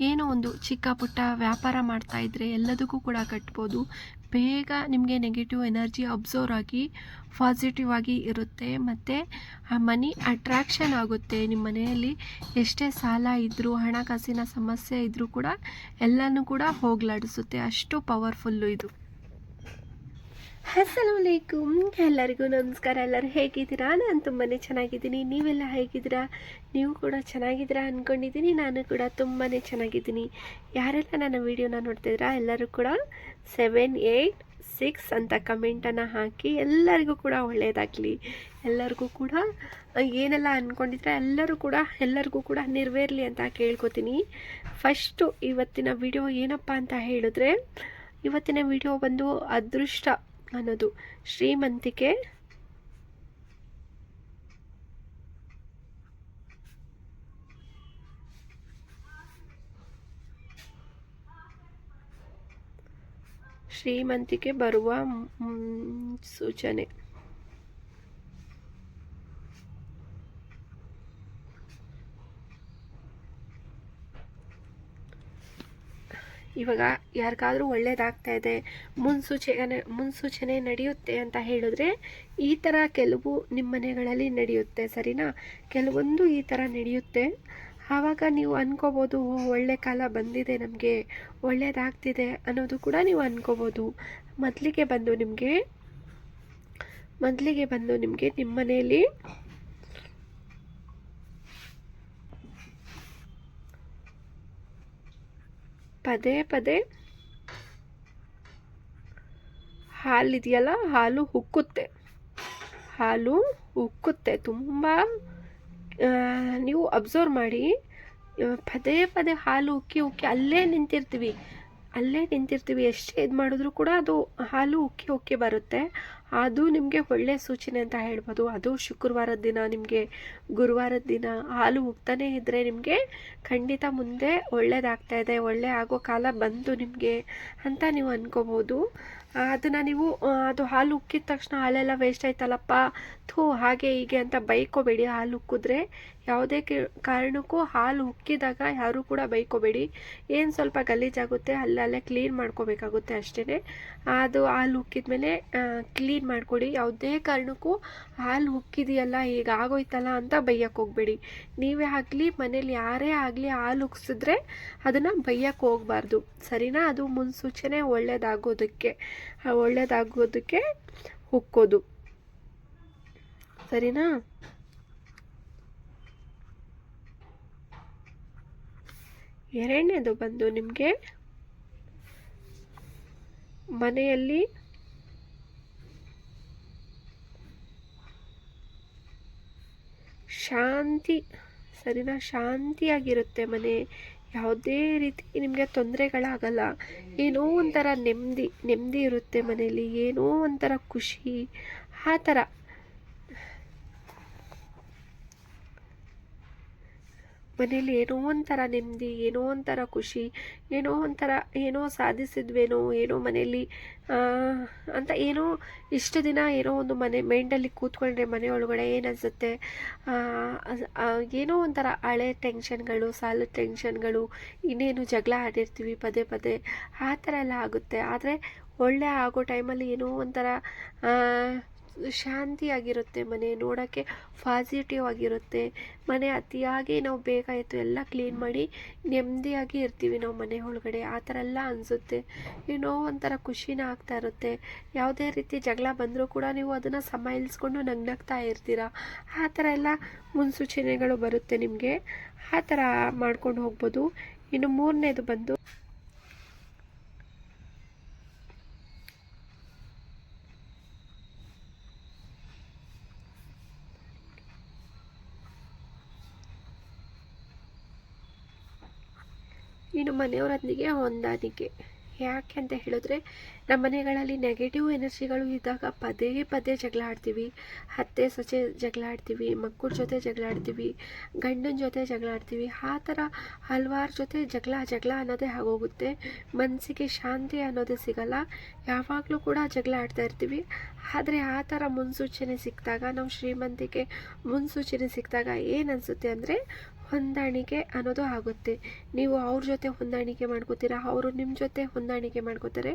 ಏನೋ ಒಂದು ಚಿಕ್ಕ ಪುಟ್ಟ ವ್ಯಾಪಾರ ಮಾಡ್ತಾ ಇದ್ದರೆ ಎಲ್ಲದಕ್ಕೂ ಕೂಡ ಕಟ್ಬೋದು. ಬೇಗ ನಿಮಗೆ ನೆಗೆಟಿವ್ ಎನರ್ಜಿ ಅಬ್ಸರ್ವ್ ಆಗಿ ಪಾಸಿಟಿವ್ ಆಗಿ ಇರುತ್ತೆ. ಮತ್ತು ಆ ಮನಿ ಅಟ್ರಾಕ್ಷನ್ ಆಗುತ್ತೆ. ನಿಮ್ಮ ಮನೆಯಲ್ಲಿ ಎಷ್ಟೇ ಸಾಲ ಇದ್ದರೂ ಹಣಕಾಸಿನ ಸಮಸ್ಯೆ ಇದ್ದರೂ ಕೂಡ ಎಲ್ಲನೂ ಕೂಡ ಹೋಗ್ಲಾಡಿಸುತ್ತೆ. ಅಷ್ಟು ಪವರ್ಫುಲ್ಲು ಇದು. ಅಸ್ಸಲಾಮಲೈಕುಮ್ ಎಲ್ಲರಿಗೂ ನಮಸ್ಕಾರ. ಎಲ್ಲರೂ ಹೇಗಿದ್ದೀರಾ? ನಾನು ತುಂಬಾ ಚೆನ್ನಾಗಿದ್ದೀನಿ. ನೀವೆಲ್ಲ ಹೇಗಿದ್ದೀರಾ? ನೀವು ಕೂಡ ಚೆನ್ನಾಗಿದ್ದೀರಾ ಅಂದ್ಕೊಂಡಿದ್ದೀನಿ ನಾನು ಕೂಡ ತುಂಬಾ ಚೆನ್ನಾಗಿದ್ದೀನಿ. ಯಾರೆಲ್ಲ ನನ್ನ ವೀಡಿಯೋನ ನೋಡ್ತಿದ್ದೀರಾ ಎಲ್ಲರೂ ಕೂಡ ಸೆವೆನ್ ಏಯ್ಟ್ ಸಿಕ್ಸ್ ಅಂತ ಕಮೆಂಟನ್ನು ಹಾಕಿ ಎಲ್ಲರಿಗೂ ಕೂಡ ಒಳ್ಳೆಯದಾಗಲಿ ಎಲ್ಲರಿಗೂ ಕೂಡ ಏನೆಲ್ಲ ಅಂದ್ಕೊಂಡಿದ್ರೆ ಎಲ್ಲರೂ ಕೂಡ, ಎಲ್ಲರಿಗೂ ಕೂಡ ನೆರವೇರಲಿ ಅಂತ ಕೇಳ್ಕೊತೀನಿ. ಫಸ್ಟು ಇವತ್ತಿನ ವಿಡಿಯೋ ಏನಪ್ಪ ಅಂತ ಹೇಳಿದ್ರೆ, ಇವತ್ತಿನ ವಿಡಿಯೋ ಬಂದು ಅದೃಷ್ಟ ಅನ್ನೋದು. ಶ್ರೀಮಂತಿಕೆ. ಶ್ರೀಮಂತಿಕೆ ಬರುವ ಸೂಚನೆ. ಇವಾಗ ಯಾರಿಗಾದರೂ ಒಳ್ಳೆಯದಾಗ್ತಾ ಇದೆ, ಮುನ್ಸೂಚನೆ ಮುನ್ಸೂಚನೆ ನಡೆಯುತ್ತೆ ಅಂತ ಹೇಳಿದ್ರೆ ಈ ಥರ ಕೆಲವು ನಿಮ್ಮ ಮನೆಗಳಲ್ಲಿ ನಡೆಯುತ್ತೆ, ಸರಿನಾ? ಕೆಲವೊಂದು ಈ ಥರ ನಡೆಯುತ್ತೆ. ಆವಾಗ ನೀವು ಅನ್ಕೋಬೋದು ಒಳ್ಳೆ ಕಾಲ ಬಂದಿದೆ ನಮಗೆ ಒಳ್ಳೆಯದಾಗ್ತಿದೆ ಅನ್ನೋದು ಕೂಡ ನೀವು ಅನ್ಕೋಬೋದು. ಮೊದಲಿಗೆ ಬಂದು ನಿಮಗೆ, ಮೊದಲಿಗೆ ಬಂದು ನಿಮಗೆ ನಿಮ್ಮ ಮನೆಯಲ್ಲಿ ಪದೇ ಪದೇ ಹಾಲಿದೆಯಲ್ಲ, ಹಾಲು ಉಕ್ಕುತ್ತೆ. ಹಾಲು ಉಕ್ಕುತ್ತೆ. ತುಂಬ ನೀವು ಅಬ್ಸರ್ವ್ ಮಾಡಿ ಪದೇ ಪದೇ ಹಾಲು ಉಕ್ಕಿ ಉಕ್ಕಿ ಅಲ್ಲೇ ನಿಂತಿರ್ತೀವಿ. ಅಲ್ಲೇ ನಿಂತಿರ್ತೀವಿ. ಎಷ್ಟೇ ಇದು ಮಾಡಿದ್ರು ಕೂಡ ಅದು ಹಾಲು ಉಕ್ಕಿ ಉಕ್ಕಿ ಬರುತ್ತೆ. ಅದು ನಿಮಗೆ ಒಳ್ಳೆಯ ಸೂಚನೆ ಅಂತ ಹೇಳ್ಬೋದು. ಅದು ಶುಕ್ರವಾರದ ದಿನ, ನಿಮಗೆ ಗುರುವಾರದ ದಿನ ಹಾಲು ಹೋಗ್ತಾನೆ ಇದ್ದರೆ ನಿಮಗೆ ಖಂಡಿತ ಮುಂದೆ ಒಳ್ಳೇದಾಗ್ತಾ ಇದೆ, ಒಳ್ಳೆ ಆಗೋ ಕಾಲ ಬಂತು ನಿಮಗೆ ಅಂತ ನೀವು ಅನ್ಕೋಬೋದು. ಅದನ್ನು ನೀವು ಅದು ಹಾಲು ಉಕ್ಕಿದ ತಕ್ಷಣ ಹಾಲೆಲ್ಲ ವೇಸ್ಟ್ ಆಯ್ತಲ್ಲಪ್ಪ? ಥೂ, ಹಾಗೆ ಹೀಗೆ ಅಂತ ಬೈಕೋಬೇಡಿ. ಹಾಲು ಉಕ್ಕಿದ್ರೆ ಯಾವುದೇ ಕಾರಣಕ್ಕೂ ಹಾಲು ಉಕ್ಕಿದಾಗ ಯಾರೂ ಕೂಡ ಬೈಕೋಬೇಡಿ. ಏನು ಸ್ವಲ್ಪ ಗಲೀಜಾಗುತ್ತೆ ಅಲ್ಲಲ್ಲೇ ಕ್ಲೀನ್ ಮಾಡ್ಕೋಬೇಕಾಗುತ್ತೆ ಅಷ್ಟೇ ಅದು ಹಾಲು ಉಕ್ಕಿದ ಮೇಲೆ ಕ್ಲೀನ್ ಮಾಡಿಕೊಡಿ. ಯಾವುದೇ ಕಾರಣಕ್ಕೂ ಹಾಲು ಉಕ್ಕಿದೆಯಲ್ಲ ಈಗ ಆಗೋಯ್ತಲ್ಲ ಅಂತ ಬೈಯಕ್ಕೆ ಹೋಗಬೇಡಿ. ನೀವೇ ಆಗಲಿ, ಮನೇಲಿ ಯಾರೇ ಆಗಲಿ ಹಾಲು ಉಕ್ಸಿದ್ರೆ ಅದನ್ನು ಬೈಯಕ್ಕೆ ಹೋಗಬಾರ್ದು. ಸರಿನಾ? ಅದು ಮುನ್ಸೂಚನೆ ಒಳ್ಳೆಯದಾಗೋದಕ್ಕೆ ಒಳ್ಳೆಯದಾಗೋದಕ್ಕೆ ಉಕ್ಕೋದು. ಸರಿನಾ? ಎರಡನೇದು ಬಂದು ನಿಮಗೆ ಮನೆಯಲ್ಲಿ ಶಾಂತಿ, ಸರಿನಾ? ಶಾಂತಿಯಾಗಿರುತ್ತೆ ಮನೆ. ಯಾವುದೇ ರೀತಿ ನಿಮಗೆ ತೊಂದರೆಗಳಾಗಲ್ಲ. ಏನೋ ಒಂಥರ ನೆಮ್ಮದಿ ನೆಮ್ಮದಿ ಇರುತ್ತೆ ಮನೆಯಲ್ಲಿ. ಏನೋ ಒಂಥರ ಖುಷಿ. ಆ ಥರ. ಮನೇಲಿ ಏನೋ ಒಂಥರ ನೆಮ್ಮದಿ, ಏನೋ ಒಂಥರ ಖುಷಿ, ಏನೋ ಒಂಥರ ಏನೋ ಸಾಧಿಸಿದ್ವೇನೋ, ಏನೋ ಮನೆಯಲ್ಲಿ ಅಂತ ಏನೋ ಇಷ್ಟು ದಿನ ಏನೋ ಒಂದು ಮನೆ, ಮೈಂಡಲ್ಲಿ ಕೂತ್ಕೊಂಡ್ರೆ ಮನೆ ಒಳಗಡೆ ಅನಿಸುತ್ತೆ? ಏನೋ ಒಂಥರ ಹಳೆ ಟೆನ್ಷನ್ಗಳು ಸಾಲು ಟೆನ್ಷನ್ಗಳು, ಇನ್ನೇನು ಜಗಳ ಆಡಿರ್ತೀವಿ ಪದೇ ಪದೇ, ಆ ಥರ ಎಲ್ಲ ಆಗುತ್ತೆ. ಆದರೆ ಒಳ್ಳೆ ಆಗೋ ಟೈಮಲ್ಲಿ ಏನೋ ಒಂಥರ ಶಾಂತಿಯಾಗಿರುತ್ತೆ ಮನೆ, ನೋಡೋಕ್ಕೆ ಪಾಸಿಟಿವ್ ಆಗಿರುತ್ತೆ ಮನೆ ಅತಿಯಾಗಿ ನಾವು ಬೇಕಾಯಿತು ಎಲ್ಲ ಕ್ಲೀನ್ ಮಾಡಿ ನೆಮ್ಮದಿಯಾಗಿ ಇರ್ತೀವಿ ನಾವು ಮನೆ ಒಳಗಡೆ. ಆ ಥರ ಎಲ್ಲ ಅನಿಸುತ್ತೆ. ಏನೋ ಒಂಥರ ಖುಷಿನ ಆಗ್ತಾ ಇರುತ್ತೆ. ಯಾವುದೇ ರೀತಿ ಜಗಳ ಬಂದರೂ ಕೂಡ ನೀವು ಅದನ್ನು ಸಮಾಯಿಸ್ಕೊಂಡು ನಗ್ನಗ್ತಾ ಇರ್ತೀರ? ಆ ಥರ ಎಲ್ಲ ಮುನ್ಸೂಚನೆಗಳು ಬರುತ್ತೆ ನಿಮಗೆ. ಆ ಥರ ಮಾಡ್ಕೊಂಡು ಹೋಗ್ಬೋದು. ಇನ್ನು ಮೂರನೇದು ಬಂದು ಮನೆಯವರೊಂದಿಗೆ ಹೊಂದಾಣಿಕೆ. ಯಾಕೆ ಅಂತ ಹೇಳಿದ್ರೆ, ನಮ್ಮ ಮನೆಗಳಲ್ಲಿ ನೆಗೆಟಿವ್ ಎನರ್ಜಿಗಳು ಇದ್ದಾಗ ಪದೇ ಪದೇ ಜಗಳ ಆಡ್ತೀವಿ. ಅತ್ತೆ ಸೊಸೆ ಜಗಳ ಆಡ್ತೀವಿ, ಮಕ್ಕಳ ಜೊತೆ ಜಗಳ ಆಡ್ತೀವಿ, ಗಂಡನ ಜೊತೆ ಜಗಳ ಆಡ್ತೀವಿ. ಆ ಥರ ಹಲವಾರು ಜೊತೆ ಜಗಳ ಜಗಳ ಅನ್ನೋದೇ ಆಗೋಗುತ್ತೆ. ಮನಸ್ಸಿಗೆ ಶಾಂತಿ ಅನ್ನೋದೇ ಸಿಗಲ್ಲ. ಯಾವಾಗಲೂ ಕೂಡ ಜಗಳ ಆಡ್ತಾ ಇರ್ತೀವಿ. ಆದರೆ ಆ ಥರ ಮುನ್ಸೂಚನೆ ಸಿಕ್ಕಿದಾಗ, ನಾವು ಶ್ರೀಮಂತಿಕೆ ಮುನ್ಸೂಚನೆ ಸಿಕ್ಕಿದಾಗ ಏನು ಅನಿಸುತ್ತೆ ಅಂದರೆ ಹೊಂದಾಣಿಕೆ ಅನ್ನೋದು ಆಗುತ್ತೆ. ನೀವು ಅವ್ರ ಜೊತೆ ಹೊಂದಾಣಿಕೆ ಮಾಡ್ಕೋತೀರಾ, ಅವರು ನಿಮ್ಮ ಜೊತೆ ಹೊಂದಾಣಿಕೆ ಮಾಡ್ಕೋತಾರೆ,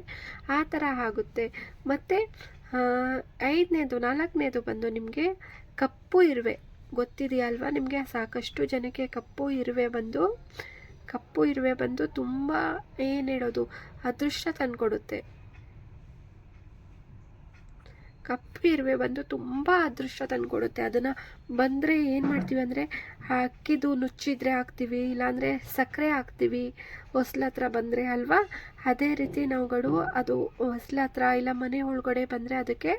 ಆ ಥರ ಆಗುತ್ತೆ. ಮತ್ತು ಐದನೇದು, ನಾಲ್ಕನೇದು ಬಂದು ನಿಮಗೆ ಕಪ್ಪು ಇರುವೆ. ಗೊತ್ತಿದೆಯಾ ಅಲ್ವಾ ನಿಮಗೆ? ಸಾಕಷ್ಟು ಜನಕ್ಕೆ ಕಪ್ಪು ಇರುವೆ ಬಂದು, ಕಪ್ಪು ಇರುವೆ ಬಂದು ತುಂಬ ಏನು ಹೇಳೋದು, ಅದೃಷ್ಟ ತಂದುಕೊಡುತ್ತೆ. ಕಪ್ಪು ಇರುವೆ ಬಂದು ತುಂಬ ಅದೃಷ್ಟ ತಂದುಕೊಡುತ್ತೆ. ಅದನ್ನು ಬಂದರೆ ಏನು ಮಾಡ್ತೀವಿ ಅಂದರೆ ಅಕ್ಕಿದು ನುಚ್ಚಿದ್ರೆ ಹಾಕ್ತೀವಿ, ಇಲ್ಲಾಂದರೆ ಸಕ್ಕರೆ ಹಾಕ್ತೀವಿ. ಹೊಸ್ಲ ಹತ್ರ ಬಂದರೆ ಅಲ್ವಾ? ಅದೇ ರೀತಿ ನಾವುಗಳು ಅದು ಹೊಸ್ಲ ಹತ್ರ ಇಲ್ಲ ಮನೆ ಒಳಗಡೆ ಬಂದರೆ ಅದಕ್ಕೆ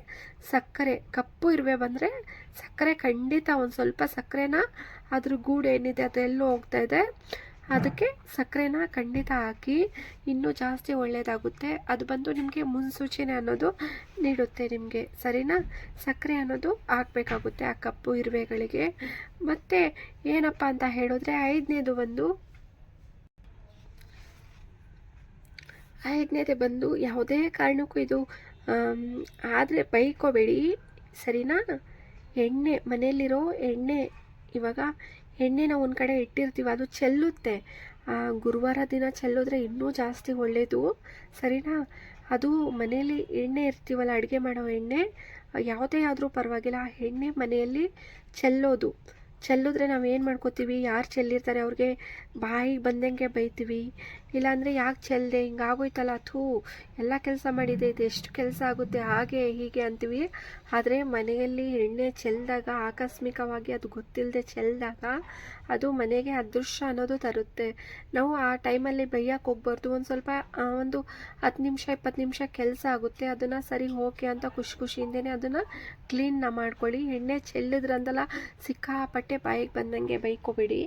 ಸಕ್ಕರೆ, ಕಪ್ಪು ಇರುವೆ ಬಂದರೆ ಸಕ್ಕರೆ ಖಂಡಿತ ಒಂದು ಸ್ವಲ್ಪ ಸಕ್ಕರೆನ, ಅದ್ರ ಗೂಡು ಏನಿದೆ ಅದೆಲ್ಲೋ ಹೋಗ್ತಾ ಇದೆ. ಅದಕ್ಕೆ ಸಕ್ಕರೆನ ಖಂಡಿತ ಹಾಕಿ ಇನ್ನೂ ಜಾಸ್ತಿ ಒಳ್ಳೆಯದಾಗುತ್ತೆ ಅದು ಬಂದು ನಿಮಗೆ ಮುನ್ಸೂಚನೆ ಅನ್ನೋದು ನೀಡುತ್ತೆ ನಿಮಗೆ. ಸರಿನಾ? ಸಕ್ಕರೆ ಅನ್ನೋದು ಹಾಕಬೇಕಾಗುತ್ತೆ ಆ ಕಪ್ಪು ಇರುವೆಗಳಿಗೆ ಮತ್ತು ಏನಪ್ಪ ಅಂತ ಹೇಳಿದ್ರೆ ಐದನೇದು ಬಂದು ಐದನೇದು ಬಂದು ಯಾವುದೇ ಕಾರಣಕ್ಕೂ ಇದು ಆದರೆ ಬೈಕೋಬೇಡಿ. ಸರಿನಾ? ಎಣ್ಣೆ, ಮನೆಯಲ್ಲಿರೋ ಎಣ್ಣೆ ಇವಾಗ ಎಣ್ಣೆನ ಒಂದು ಕಡೆ ಇಟ್ಟಿರ್ತೀವಿ, ಅದು ಚೆಲ್ಲುತ್ತೆ. ಗುರುವಾರ ದಿನ ಚೆಲ್ಲಿದ್ರೆ ಇನ್ನೂ ಜಾಸ್ತಿ ಒಳ್ಳೆಯದು ಸರಿನಾ? ಅದು ಮನೆಯಲ್ಲಿ ಎಣ್ಣೆ ಇರ್ತೀವಲ್ಲ, ಅಡುಗೆ ಮಾಡೋ ಎಣ್ಣೆ, ಯಾವುದೇ ಆದರೂ ಪರವಾಗಿಲ್ಲ, ಆ ಎಣ್ಣೆ ಮನೆಯಲ್ಲಿ ಚೆಲ್ಲೋದು. ಚೆಲ್ಲಿದ್ರೆ ನಾವು ಏನು ಮಾಡ್ಕೋತೀವಿ? ಯಾರು ಚೆಲ್ಲಿರ್ತಾರೆ ಅವ್ರಿಗೆ ಬಾಯಿಗೆ ಬಂದಂಗೆ ಬೈತೀವಿ. ಇಲ್ಲಾಂದರೆ ಯಾಕೆ ಚೆಲ್ಲದೆ ಹಿಂಗೆ ಆಗೋಯ್ತಲ್ಲ ಥೂ. ಎಲ್ಲ ಕೆಲಸ ಮಾಡಿದೆ, ಇದು ಎಷ್ಟು ಕೆಲಸ ಆಗುತ್ತೆ? ಹಾಗೆ, ಹೀಗೆ ಅಂತೀವಿ. ಆದರೆ ಮನೆಯಲ್ಲಿ ಎಣ್ಣೆ ಚೆಲ್ಲಿದಾಗ ಆಕಸ್ಮಿಕವಾಗಿ ಅದು ಗೊತ್ತಿಲ್ಲದೆ ಚೆಲ್ಲಿದಾಗ ಅದು ಮನೆಗೆ ಅದೃಷ್ಟ ಅನ್ನೋದು ತರುತ್ತೆ. ನಾವು ಆ ಟೈಮಲ್ಲಿ ಬೈಯಕ್ಕೆ ಹೋಗ್ಬಾರ್ದು. ಒಂದು ಸ್ವಲ್ಪ ಒಂದು ಹತ್ತು ನಿಮಿಷ, ಇಪ್ಪತ್ತು ನಿಮಿಷ ಕೆಲಸ ಆಗುತ್ತೆ. ಅದನ್ನು ಸರಿ ಓಕೆ ಅಂತ ಖುಷಿ ಖುಷಿಯಿಂದನೇ ಅದನ್ನು ಕ್ಲೀನ್ನ ಮಾಡ್ಕೊಳ್ಳಿ. ಎಣ್ಣೆ ಚೆಲ್ಲಿದ್ರಂದಲ್ಲ ಸಿಕ್ಕಾಪಟ್ಟೆ ಬಾಯಿಗೆ ಬಂದಂಗೆ ಬೈಕೋಬೇಡಿ.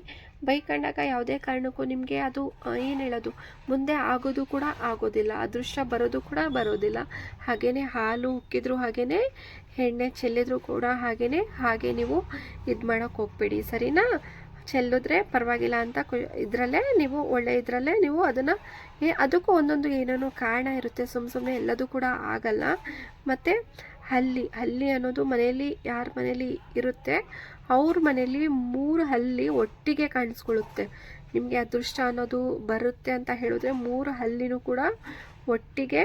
ಬೈಕೊಂಡಾಗ ಯಾವುದೇ ಕಾರಣಕ್ಕೂ ನಿಮಗೆ ಅದು ಏನು ಹೇಳೋದು? ಮುಂದೆ ಆಗೋದು ಕೂಡ ಆಗೋದಿಲ್ಲ. ಅದೃಷ್ಟ ಬರೋದು ಕೂಡ ಬರೋದಿಲ್ಲ. ಹಾಗೆಯೇ ಹಾಲು ಉಕ್ಕಿದ್ರು ಹಾಗೆಯೇ ಎಣ್ಣೆ ಚೆಲ್ಲಿದ್ರು ಕೂಡ ಹಾಗೆಯೇ ಹಾಗೆ ನೀವು ಇದು ಮಾಡೋಕ್ಕೆ ಹೋಗ್ಬೇಡಿ. ಸರಿನಾ? ಚೆಲ್ಲಿದ್ರೆ ಪರವಾಗಿಲ್ಲ ಅಂತ ಕು ಇದರಲ್ಲೇ ನೀವು, ಒಳ್ಳೆ ಇದರಲ್ಲೇ ನೀವು ಅದನ್ನು ಏ, ಅದಕ್ಕೂ ಒಂದೊಂದು ಏನೇನೋ ಕಾರಣ ಇರುತ್ತೆ. ಸುಮ್ಮ ಸುಮ್ಮನೆ ಎಲ್ಲದೂ ಕೂಡ ಆಗಲ್ಲ. ಮತ್ತು ಹಲ್ಲಿ ಹಲ್ಲಿ ಅನ್ನೋದು ಮನೆಯಲ್ಲಿ ಯಾರ ಮನೇಲಿ ಇರುತ್ತೆ, ಅವ್ರ ಮನೇಲಿ ಮೂರು ಹಲ್ಲಿ ಒಟ್ಟಿಗೆ ಕಾಣಿಸ್ಕೊಳ್ಳುತ್ತೆ. ನಿಮಗೆ ಅದೃಷ್ಟ ಅನ್ನೋದು ಬರುತ್ತೆ ಅಂತ ಹೇಳಿದ್ರೆ ಮೂರು ಹಲ್ಲಿನೂ ಕೂಡ ಒಟ್ಟಿಗೆ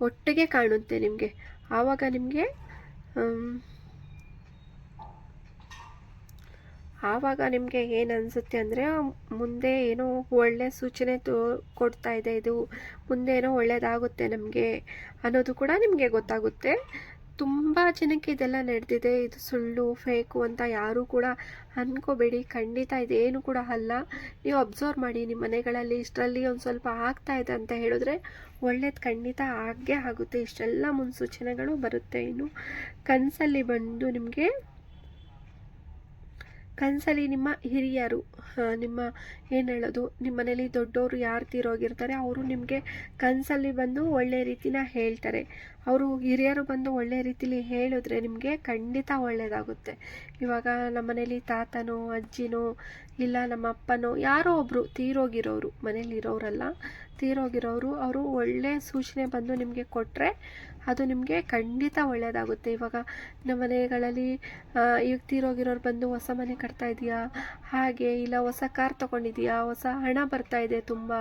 ಒಟ್ಟಿಗೆ ಕಾಣುತ್ತೆ ನಿಮಗೆ. ಆವಾಗ ನಿಮಗೆ ಆವಾಗ ನಿಮಗೆ ಏನು ಅನಿಸುತ್ತೆ ಅಂದರೆ, ಮುಂದೆ ಏನೋ ಒಳ್ಳೆ ಸೂಚನೆ ತೋ, ಕೊಡ್ತಾ ಇದೆ, ಇದು ಮುಂದೆ ಏನೋ ಒಳ್ಳೆಯದಾಗುತ್ತೆ ನಮಗೆ ಅನ್ನೋದು ಕೂಡ ನಿಮಗೆ ಗೊತ್ತಾಗುತ್ತೆ. ತುಂಬ ಜನಕ್ಕೆ ಇದೆಲ್ಲ ನಡೆದಿದೆ, ಇದು ಸುಳ್ಳು ಫೇಕು ಅಂತ ಯಾರೂ ಕೂಡ ಅಂದ್ಕೋಬೇಡಿ ಖಂಡಿತ ಇದೇನು ಕೂಡ ಅಲ್ಲ. ನೀವು ಅಬ್ಸರ್ವ್ ಮಾಡಿ, ನಿಮ್ಮ ಮನೆಗಳಲ್ಲಿ ಇಷ್ಟರಲ್ಲಿ ಒಂದು ಸ್ವಲ್ಪ ಆಗ್ತಾ ಇದೆ ಅಂತ ಹೇಳಿದ್ರೆ ಒಳ್ಳೇದು ಖಂಡಿತ ಆಗೇ ಆಗುತ್ತೆ. ಇಷ್ಟೆಲ್ಲ ಮುನ್ಸೂಚನೆಗಳು ಬರುತ್ತೆ ಇನ್ನು. ಕನಸಲ್ಲಿ ಬಂದು ನಿಮಗೆ ಕನಸಲ್ಲಿ ನಿಮ್ಮ ಹಿರಿಯರು ನಿಮ್ಮ ಏನು ಹೇಳೋದು ನಿಮ್ಮ ಮನೇಲಿ ದೊಡ್ಡವರು ಯಾರು ತೀರೋಗಿರ್ತಾರೆ, ಅವರು ನಿಮಗೆ ಕನಸಲ್ಲಿ ಬಂದು ಒಳ್ಳೆ ರೀತಿನ ಹೇಳ್ತಾರೆ. ಅವರು ಹಿರಿಯರು ಬಂದು ಒಳ್ಳೆ ರೀತಿಲಿ ಹೇಳಿದ್ರೆ ನಿಮಗೆ ಖಂಡಿತ ಒಳ್ಳೆಯದಾಗುತ್ತೆ ಇವಾಗ ನಮ್ಮ ಮನೇಲಿ ತಾತನೋ, ಅಜ್ಜಿನೋ, ಇಲ್ಲ ನಮ್ಮ ಅಪ್ಪನೋ ಯಾರೋ ಒಬ್ಬರು ತೀರೋಗಿರೋರು ಮನೇಲಿ ಇರೋರಲ್ಲ ತೀರೋಗಿರೋರು, ಅವರು ಒಳ್ಳೆಯ ಸೂಚನೆ ಬಂದು ನಿಮಗೆ ಕೊಟ್ಟರೆ ಅದು ನಿಮಗೆ ಖಂಡಿತ ಒಳ್ಳೆಯದಾಗುತ್ತೆ ಇವಾಗ ನಮ್ಮ ಮನೆಗಳಲ್ಲಿ ಈಗ ತೀರೋಗಿರೋರು ಬಂದು ಹೊಸ ಮನೆ ಕಟ್ತಾ ಇದೆಯಾ? ಹಾಗೆ, ಇಲ್ಲ ಹೊಸ ಕಾರ್ ತೊಗೊಂಡಿದೆಯಾ? ಹೊಸ ಹಣ ಬರ್ತಾ ಇದೆ ತುಂಬ?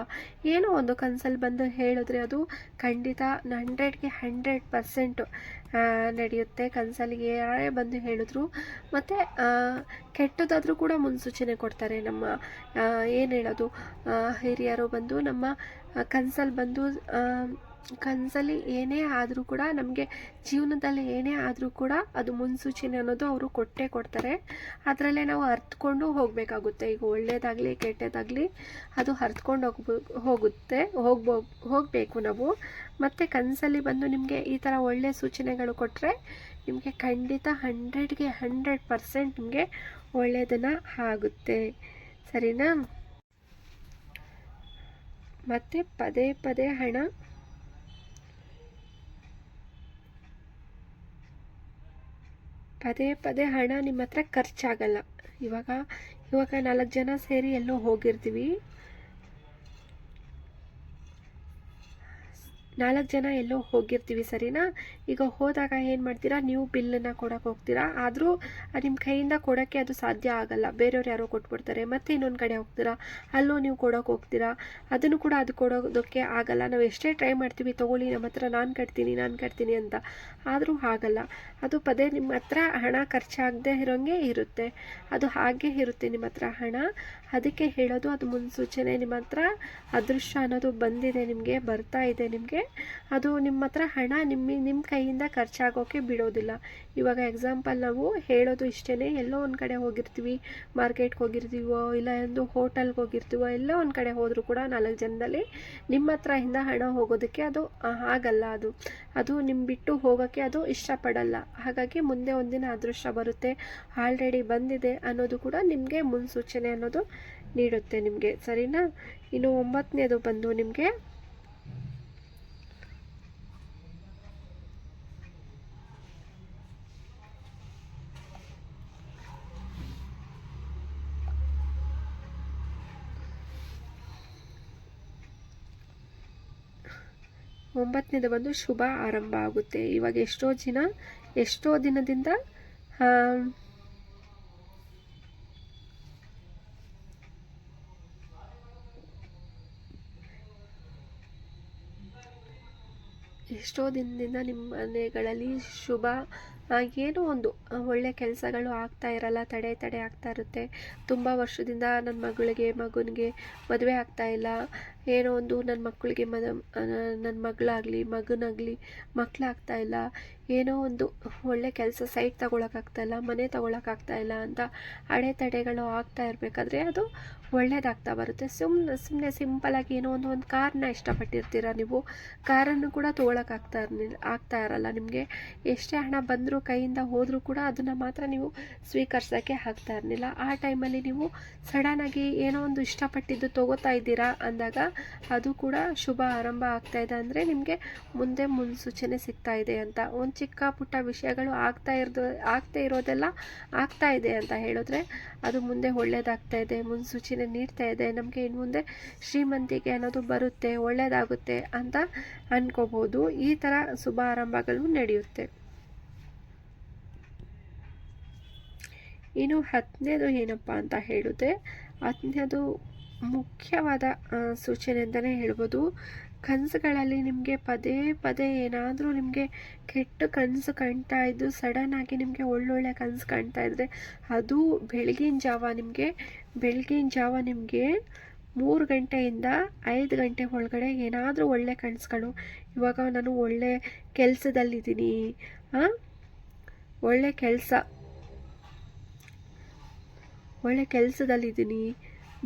ಏನೋ ಒಂದು ಕನ್ಸಲ್ಲಿ ಬಂದು ಹೇಳಿದ್ರೆ ಅದು ಖಂಡಿತ ಹಂಡ್ರೆಡ್ಗೆ ಹಂಡ್ರೆಡ್ ಪರ್ಸೆಂಟು ನಡೆಯುತ್ತೆ ಕನ್ಸಲ್ಲಿಗೆ ಯಾರೇ ಬಂದು ಹೇಳಿದ್ರು, ಮತ್ತು ಕೆಟ್ಟದಾದರೂ ಕೂಡ ಮುನ್ಸೂಚನೆ ಕೊಡ್ತಾರೆ ನಮ್ಮ ಏನು ಹೇಳೋದು? ಹಿರಿಯರು ಬಂದು ನಮ್ಮ ಕನಸಲ್ಲಿ ಬಂದು ಕನಸಲ್ಲಿ ಏನೇ ಆದರೂ ಕೂಡ, ನಮಗೆ ಜೀವನದಲ್ಲಿ ಏನೇ ಆದರೂ ಕೂಡ ಅದು ಮುನ್ಸೂಚನೆ ಅನ್ನೋದು ಅವರು ಕೊಟ್ಟೇ ಕೊಡ್ತಾರೆ. ಅದರಲ್ಲೇ ನಾವು ಅರ್ತ್ಕೊಂಡು ಹೋಗಬೇಕಾಗುತ್ತೆ. ಈಗ ಒಳ್ಳೆಯದಾಗಲಿ ಕೆಟ್ಟದಾಗಲಿ ಅದು ಅರ್ತ್ಕೊಂಡು ಹೋಗ್ಬೋ, ಹೋಗುತ್ತೆ. ಹೋಗ್ಬೋ, ಹೋಗಬೇಕು ನಾವು. ಮತ್ತು ಕನಸಲ್ಲಿ ಬಂದು ನಿಮಗೆ ಈ ಥರ ಒಳ್ಳೆಯ ಸೂಚನೆಗಳು ಕೊಟ್ಟರೆ ನಿಮಗೆ ಖಂಡಿತ ಹಂಡ್ರೆಡ್ಗೆ ಹಂಡ್ರೆಡ್ ಪರ್ಸೆಂಟ್ ನಿಮಗೆ ಒಳ್ಳೆಯದನ್ನು ಆಗುತ್ತೆ. ಸರಿನಾ? ಮತ್ತು ಪದೇ ಪದೇ ಹಣ. ಪದೇ ಪದೇ ಹಣ ನಿಮ್ಮ ಹತ್ರ ಖರ್ಚಾಗಲ್ಲ. ಇವಾಗ ಇವಾಗ ನಾಲ್ಕು ಜನ ಸೇರಿ ಎಲ್ಲೋ ಹೋಗಿರ್ತೀವಿ. ನಾಲ್ಕು ಜನ ಎಲ್ಲೋ ಹೋಗಿರ್ತೀವಿ, ಸರಿನಾ? ಈಗ ಹೋದಾಗ ಏನು ಮಾಡ್ತೀರಾ? ನೀವು ಬಿಲ್ಲನ್ನು ಕೊಡೋಕೆ ಹೋಗ್ತೀರಾ? ಆದರೂ ನಿಮ್ಮ ಕೈಯಿಂದ ಕೊಡೋಕ್ಕೆ ಅದು ಸಾಧ್ಯ ಆಗಲ್ಲ. ಬೇರೆಯವ್ರು ಯಾರೋ ಕೊಟ್ಬಿಡ್ತಾರೆ. ಮತ್ತೆ ಇನ್ನೊಂದು ಕಡೆ ಹೋಗ್ತೀರಾ? ಅಲ್ಲೂ ನೀವು ಕೊಡೋಕೆ ಹೋಗ್ತೀರಾ? ಅದನ್ನು ಕೂಡ ಅದು ಕೊಡೋದಕ್ಕೆ ಆಗಲ್ಲ. ನಾವು ಎಷ್ಟೇ ಟ್ರೈ ಮಾಡ್ತೀವಿ, ತೊಗೊಳ್ಳಿ ನಮ್ಮ ಹತ್ರ ನಾನು ಕಟ್ತೀನಿ ನಾನು ಕಟ್ತೀನಿ ಅಂತ. ಆದರೂ ಆಗಲ್ಲ. ಅದು ಪದೇ ನಿಮ್ಮ ಹತ್ರ ಹಣ ಖರ್ಚಾಗದೆ ಇರೋಂಗೆ ಇರುತ್ತೆ. ಅದು ಹಾಗೆ ಇರುತ್ತೆ ನಿಮ್ಮ ಹತ್ರ ಹಣ. ಅದಕ್ಕೆ ಹೇಳೋದು, ಅದು ಮುನ್ಸೂಚನೆ ನಿಮ್ಮ ಹತ್ರ. ಅದೃಶ್ಯ ಅನ್ನೋದು ಬಂದಿದೆ ನಿಮಗೆ, ಬರ್ತಾ ಇದೆ ನಿಮಗೆ. ಅದು ನಿಮ್ಮ ಹತ್ರ ಹಣ ನಿಮ್ಮ ನಿಮ್ಮ ಕೈಯಿಂದ ಖರ್ಚಾಗೋಕ್ಕೆ ಬಿಡೋದಿಲ್ಲ. ಇವಾಗ ಎಕ್ಸಾಂಪಲ್ ನಾವು ಹೇಳೋದು ಇಷ್ಟೇ ಎಲ್ಲೋ ಒಂದು ಕಡೆ ಹೋಗಿರ್ತೀವಿ ಮಾರ್ಕೆಟ್ಗೆ ಹೋಗಿರ್ತೀವೋ, ಇಲ್ಲ ಒಂದು ಹೋಟೆಲ್ಗೆ ಹೋಗಿರ್ತೀವೋ, ಎಲ್ಲೋ ಒಂದು ಕಡೆ ಹೋದರೂ ಕೂಡ ನಾಲ್ಕು ಜನದಲ್ಲಿ ನಿಮ್ಮ ಹತ್ರದಿಂದ ಹಣ ಹೋಗೋದಕ್ಕೆ ಅದು ಆಗಲ್ಲ ಅದು. ಅದು ನಿಮ್ಮ ಬಿಟ್ಟು ಹೋಗೋಕ್ಕೆ ಅದು ಇಷ್ಟಪಡಲ್ಲ. ಹಾಗಾಗಿ ಮುಂದೆ ಒಂದಿನ ಅದೃಷ್ಟ ಬರುತ್ತೆ ಆಲ್ರೆಡಿ ಬಂದಿದೆ ಅನ್ನೋದು ಕೂಡ ನಿಮಗೆ ಮುನ್ಸೂಚನೆ ಅನ್ನೋದು ನೀಡುತ್ತೆ ನಿಮಗೆ. ಸರಿನಾ? ಇನ್ನು ಒಂಬತ್ತನೇದು ಬಂದು ನಿಮಗೆ ಒಂಬತ್ತನೇದು ಬಂದು ಶುಭ ಆರಂಭ ಆಗುತ್ತೆ. ಇವಾಗ ಎಷ್ಟೋ ದಿನ, ಎಷ್ಟೋ ದಿನದಿಂದ ಎಷ್ಟೋ ದಿನದಿಂದ ನಿಮ್ಮ ಮನೆಗಳಲ್ಲಿ ಶುಭ ಏನೋ ಒಂದು ಒಳ್ಳೆ ಕೆಲಸಗಳು ಆಗ್ತಾ ಇರಲ್ಲ, ತಡೆ ತಡೆ ಆಗ್ತಾ ಇರುತ್ತೆ. ತುಂಬ ವರ್ಷದಿಂದ ನನ್ನ ಮಗಳಿಗೆ, ಮಗನಿಗೆ ಮದುವೆ ಆಗ್ತಾ ಇಲ್ಲ. ಏನೋ ಒಂದು ನನ್ನ ಮಕ್ಕಳಿಗೆ ಮದ ನನ್ನ ಮಗಳಾಗಲಿ, ಮಗನಾಗಲಿ ಮಕ್ಕಳಾಗ್ತಾ ಇಲ್ಲ. ಏನೋ ಒಂದು ಒಳ್ಳೆ ಕೆಲಸ ಸೈಟ್ ತಗೊಳಕ್ಕಾಗ್ತಾ ಇಲ್ಲ, ಮನೆ ತಗೊಳಕ್ಕಾಗ್ತಾ ಇಲ್ಲ ಅಂತ ಅಡೆತಡೆಗಳು ಆಗ್ತಾ ಇರಬೇಕಾದ್ರೆ ಅದು ಒಳ್ಳೇದಾಗ್ತಾ ಬರುತ್ತೆ. ಸುಮ್ಮನೆ ಸುಮ್ಮನೆ ಸಿಂಪಲಾಗಿ ಏನೋ ಒಂದು ಒಂದು ಕಾರನ್ನ ಇಷ್ಟಪಟ್ಟಿರ್ತೀರ ನೀವು? ಕಾರನ್ನು ಕೂಡ ತೊಗೊಳಕ್ಕಾಗ್ತಾ ಇರಲಿಲ್ಲ ಆಗ್ತಾ ಇರಲ್ಲ ನಿಮಗೆ. ಎಷ್ಟೇ ಹಣ ಬಂದರೂ ಕೈಯಿಂದ ಹೋದರೂ ಕೂಡ ಅದನ್ನು ಮಾತ್ರ ನೀವು ಸ್ವೀಕರಿಸೋಕ್ಕೆ ಆಗ್ತಾ ಇರಲಿಲ್ಲ. ಆ ಟೈಮಲ್ಲಿ ನೀವು ಸಡನ್ನಾಗಿ ಏನೋ ಒಂದು ಇಷ್ಟಪಟ್ಟಿದ್ದು ತೊಗೋತಾ ಇದ್ದೀರಾ ಅಂದಾಗ ಅದು ಕೂಡ ಶುಭ ಆರಂಭ ಆಗ್ತಾ ಇದೆ ಅಂದರೆ ನಿಮಗೆ ಮುಂದೆ ಮುನ್ಸೂಚನೆ ಸಿಗ್ತಾ ಇದೆ ಅಂತ. ಒಂದು ಚಿಕ್ಕ ಪುಟ್ಟ ವಿಷಯಗಳು ಆಗ್ತಾ ಇರೋದು, ಆಗ್ತಾ ಇರೋದೆಲ್ಲ ಆಗ್ತಾ ಇದೆ ಅಂತ ಹೇಳಿದ್ರೆ ಅದು ಮುಂದೆ ಒಳ್ಳೇದಾಗ್ತಾ ಇದೆ, ಮುನ್ಸೂಚನೆ ನೀಡ್ತಾ ಇದೆ, ನಮಗೆ ಇನ್ನು ಮುಂದೆ ಶ್ರೀಮಂತಿಕೆ ಅನ್ನೋದು ಬರುತ್ತೆ ಒಳ್ಳೆಯದಾಗುತ್ತೆ ಅಂತ ಅನ್ಕೋಬೋದು. ಈ ಥರ ಶುಭಾರಂಭಗಳು ನಡೆಯುತ್ತೆ. ಇನ್ನು ಹತ್ತನೇದು ಏನಪ್ಪ ಅಂತ ಹೇಳಿದ್ರೆ, ಹತ್ತನೇದು ಮುಖ್ಯವಾದ ಸೂಚನೆ ಅಂತಲೇ ಹೇಳ್ಬೋದು. ಕನಸುಗಳಲ್ಲಿ ನಿಮಗೆ ಪದೇ ಪದೇ ಏನಾದರೂ ನಿಮಗೆ ಕೆಟ್ಟ ಕನಸು ಕಾಣ್ತಾ ಇದ್ದು ಸಡನ್ನಾಗಿ ನಿಮಗೆ ಒಳ್ಳೊಳ್ಳೆ ಕನಸು ಕಾಣ್ತಾ ಇದ್ದರೆ ಅದು ಬೆಳಗಿನ ಜಾವ ನಿಮಗೆ, ಬೆಳಗಿನ ಜಾವ ನಿಮಗೆ ಮೂರು ಗಂಟೆಯಿಂದ ಐದು ಗಂಟೆ ಒಳಗಡೆ ಏನಾದರೂ ಒಳ್ಳೆ ಕನಸುಗಳು ಇವಾಗ ನಾನು ಒಳ್ಳೆ ಕೆಲಸದಲ್ಲಿದ್ದೀನಿ ಒಳ್ಳೆ ಕೆಲಸ. ಒಳ್ಳೆ ಕೆಲಸದಲ್ಲಿದ್ದೀನಿ,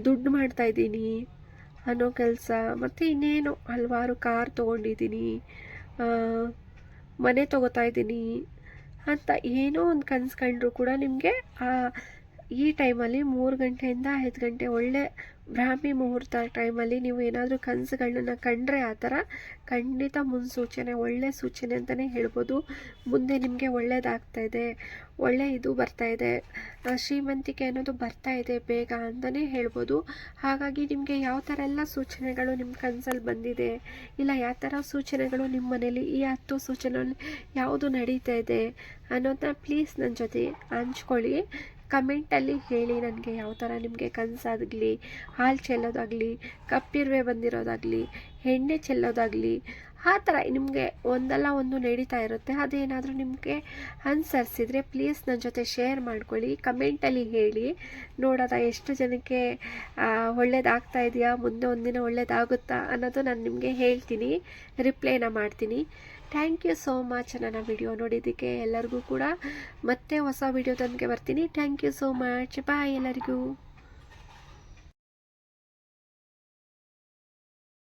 ದುಡ್ಡು ಮಾಡ್ತಾಯಿದ್ದೀನಿ ಅನ್ನೋ ಕೆಲಸ. ಮತ್ತು ಇನ್ನೇನು, ಹಲವಾರು ಕಾರ್ ತೊಗೊಂಡಿದ್ದೀನಿ ಮನೆ ತೊಗೋತಾ ಇದ್ದೀನಿ ಅಂತ ಏನೋ ಒಂದು ಕನಸು ಕಂಡರೂ ಕೂಡ ನಿಮಗೆ ಈ ಟೈಮಲ್ಲಿ ಮೂರು ಗಂಟೆಯಿಂದ ಐದು ಗಂಟೆ ಒಳ್ಳೆ ಬ್ರಾಹ್ಮಿ ಮುಹೂರ್ತ ಟೈಮಲ್ಲಿ ನೀವು ಏನಾದರೂ ಕನಸುಗಳನ್ನ ಕಂಡ್ರೆ ಆ ಥರ ಖಂಡಿತ ಮುನ್ಸೂಚನೆ, ಒಳ್ಳೆ ಸೂಚನೆ ಅಂತಲೇ ಹೇಳ್ಬೋದು. ಮುಂದೆ ನಿಮಗೆ ಒಳ್ಳೇದಾಗ್ತಾ ಇದೆ, ಒಳ್ಳೆ ಇದು ಬರ್ತಾ ಇದೆ ಶ್ರೀಮಂತಿಕೆ ಅನ್ನೋದು ಬರ್ತಾ ಇದೆ ಬೇಗ ಅಂತಲೇ ಹೇಳ್ಬೋದು. ಹಾಗಾಗಿ ನಿಮಗೆ ಯಾವ ಥರ ಎಲ್ಲ ಸೂಚನೆಗಳು ನಿಮ್ಮ ಕನಸಲ್ಲಿ ಬಂದಿದೆ, ಇಲ್ಲ ಯಾವ ಥರ ಸೂಚನೆಗಳು ನಿಮ್ಮ ಮನೇಲಿ ಈ ಹತ್ತು ಸೂಚನೆಯಲ್ಲಿ ಯಾವುದು ನಡೀತಾ ಇದೆ ಅನ್ನೋದನ್ನ ಪ್ಲೀಸ್ ನನ್ನ ಜೊತೆ ಹಂಚ್ಕೊಳ್ಳಿ. ಕಮೆಂಟಲ್ಲಿ ಹೇಳಿ ನನಗೆ ಯಾವ ಥರ ನಿಮಗೆ ಕನಸಾಗಲಿ, ಹಾಲು ಚೆಲ್ಲೋದಾಗಲಿ ಕಪ್ಪಿರುವೆ ಬಂದಿರೋದಾಗಲಿ, ಎಣ್ಣೆ ಚೆಲ್ಲೋದಾಗಲಿ, ಆ ಥರ ನಿಮಗೆ ಒಂದಲ್ಲ ಒಂದು ನಡೀತಾ ಇರುತ್ತೆ. ಅದೇನಾದರೂ ನಿಮಗೆ ಅನ್ಸರಿಸಿದರೆ ಪ್ಲೀಸ್ ನನ್ನ ಜೊತೆ ಶೇರ್ ಮಾಡ್ಕೊಳ್ಳಿ, ಕಮೆಂಟಲ್ಲಿ ಹೇಳಿ. ನೋಡೋದ ಎಷ್ಟು ಜನಕ್ಕೆ ಒಳ್ಳೇದಾಗ್ತಾ ಇದೆಯಾ, ಮುಂದೆ ಒಂದಿನ ಒಳ್ಳೇದಾಗುತ್ತಾ ಅನ್ನೋದು ನಾನು ನಿಮಗೆ ಹೇಳ್ತೀನಿ ರಿಪ್ಲೈನ ಮಾಡ್ತೀನಿ. ಥ್ಯಾಂಕ್ ಯು ಸೋ ಮಚ್ ನನ್ನ ವಿಡಿಯೋ ನೋಡಿದ್ದಕ್ಕೆ ಎಲ್ಲರಿಗೂ ಕೂಡ ಮತ್ತೆ ಹೊಸ ವಿಡಿಯೋ ವಿಡಿಯೋದೊಂದಿಗೆ ಬರ್ತೀನಿ. Thank you so much bye ಎಲ್ಲರಿಗೂ.